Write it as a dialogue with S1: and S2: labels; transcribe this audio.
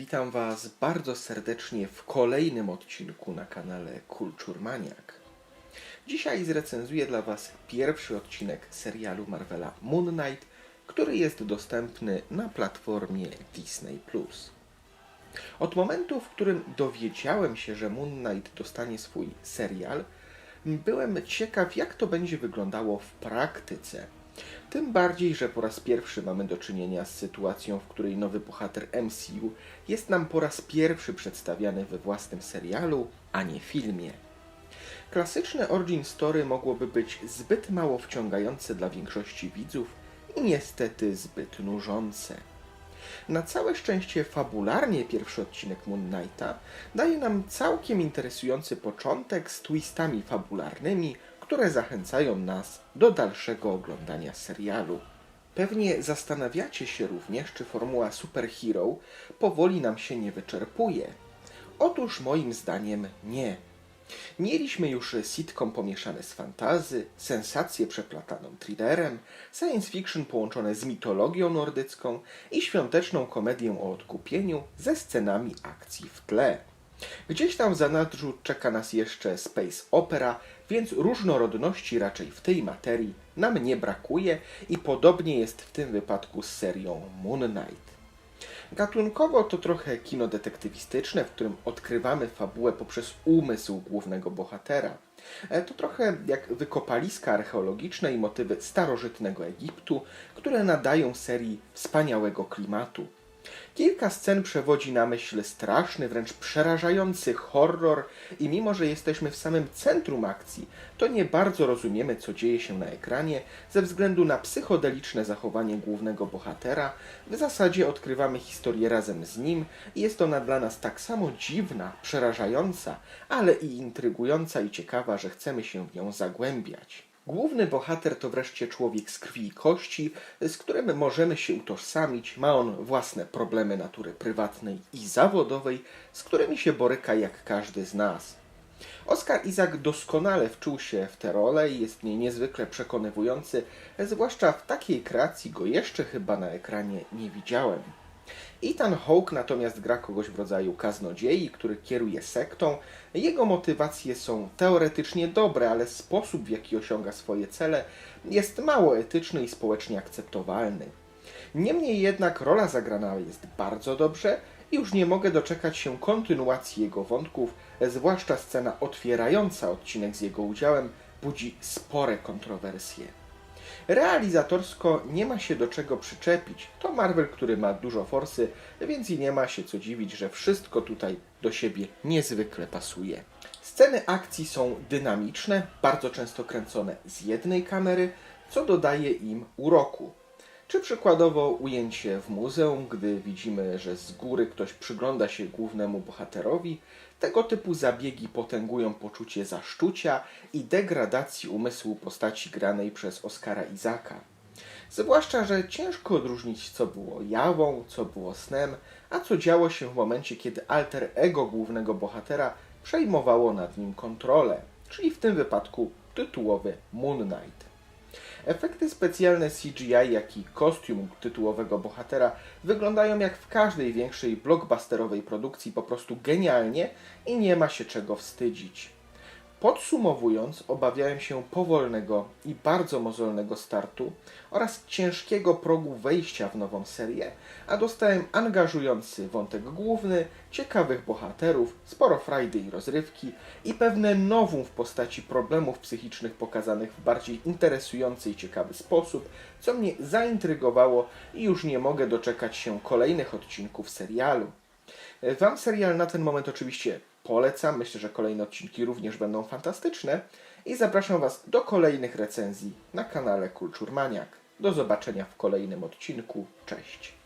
S1: Witam Was bardzo serdecznie w kolejnym odcinku na kanale Kulturmaniak. Dzisiaj zrecenzuję dla Was pierwszy odcinek serialu Marvela Moon Knight, który jest dostępny na platformie Disney+. Od momentu, w którym dowiedziałem się, że Moon Knight dostanie swój serial, byłem ciekaw, jak to będzie wyglądało w praktyce. Tym bardziej, że po raz pierwszy mamy do czynienia z sytuacją, w której nowy bohater MCU jest nam po raz pierwszy przedstawiany we własnym serialu, a nie filmie. Klasyczne origin story mogłoby być zbyt mało wciągające dla większości widzów i niestety zbyt nużące. Na całe szczęście fabularnie pierwszy odcinek Moon Knighta daje nam całkiem interesujący początek z twistami fabularnymi, które zachęcają nas do dalszego oglądania serialu. Pewnie zastanawiacie się również, czy formuła superhero powoli nam się nie wyczerpuje. Otóż moim zdaniem nie. Mieliśmy już sitcom pomieszane z fantazy, sensację przeplataną thrillerem, science fiction połączone z mitologią nordycką i świąteczną komedię o odkupieniu ze scenami akcji w tle. Gdzieś tam w zanadrzu czeka nas jeszcze space opera, więc różnorodności raczej w tej materii nam nie brakuje i podobnie jest w tym wypadku z serią Moon Knight. Gatunkowo to trochę kino detektywistyczne, w którym odkrywamy fabułę poprzez umysł głównego bohatera. E, To trochę jak wykopaliska archeologiczne i motywy starożytnego Egiptu, które nadają serii wspaniałego klimatu. Kilka scen przewodzi na myśl straszny, wręcz przerażający horror i mimo, że jesteśmy w samym centrum akcji, to nie bardzo rozumiemy, co dzieje się na ekranie ze względu na psychodeliczne zachowanie głównego bohatera. W zasadzie odkrywamy historię razem z nim i jest ona dla nas tak samo dziwna, przerażająca, ale i intrygująca i ciekawa, że chcemy się w nią zagłębiać. Główny bohater to wreszcie człowiek z krwi i kości, z którym możemy się utożsamić. Ma on własne problemy natury prywatnej i zawodowej, z którymi się boryka jak każdy z nas. Oscar Isaac doskonale wczuł się w tę rolę i jest mnie niezwykle przekonywujący, zwłaszcza w takiej kreacji go jeszcze chyba na ekranie nie widziałem. Ethan Hawke natomiast gra kogoś w rodzaju kaznodziei, który kieruje sektą. Jego motywacje są teoretycznie dobre, ale sposób w jaki osiąga swoje cele jest mało etyczny i społecznie akceptowalny. Niemniej jednak rola zagrana jest bardzo dobrze i już nie mogę doczekać się kontynuacji jego wątków, zwłaszcza scena otwierająca odcinek z jego udziałem budzi spore kontrowersje. Realizatorsko nie ma się do czego przyczepić. To Marvel, który ma dużo forsy, więc i nie ma się co dziwić, że wszystko tutaj do siebie niezwykle pasuje. Sceny akcji są dynamiczne, bardzo często kręcone z jednej kamery, co dodaje im uroku. Czy przykładowo ujęcie w muzeum, gdy widzimy, że z góry ktoś przygląda się głównemu bohaterowi, tego typu zabiegi potęgują poczucie zaszczucia i degradacji umysłu postaci granej przez Oscara Izaka. Zwłaszcza, że ciężko odróżnić, co było jawą, co było snem, a co działo się w momencie, kiedy alter ego głównego bohatera przejmowało nad nim kontrolę, czyli w tym wypadku tytułowy Moon Knight. Efekty specjalne CGI, jak i kostium tytułowego bohatera wyglądają jak w każdej większej blockbusterowej produkcji po prostu genialnie i nie ma się czego wstydzić. Podsumowując, obawiałem się powolnego i bardzo mozolnego startu oraz ciężkiego progu wejścia w nową serię, a dostałem angażujący wątek główny, ciekawych bohaterów, sporo frajdy i rozrywki i pewne nowum w postaci problemów psychicznych pokazanych w bardziej interesujący i ciekawy sposób, co mnie zaintrygowało i już nie mogę doczekać się kolejnych odcinków serialu. Wam serial na ten moment oczywiście polecam. Myślę, że kolejne odcinki również będą fantastyczne. I zapraszam Was do kolejnych recenzji na kanale Kulturmaniak. Do zobaczenia w kolejnym odcinku. Cześć.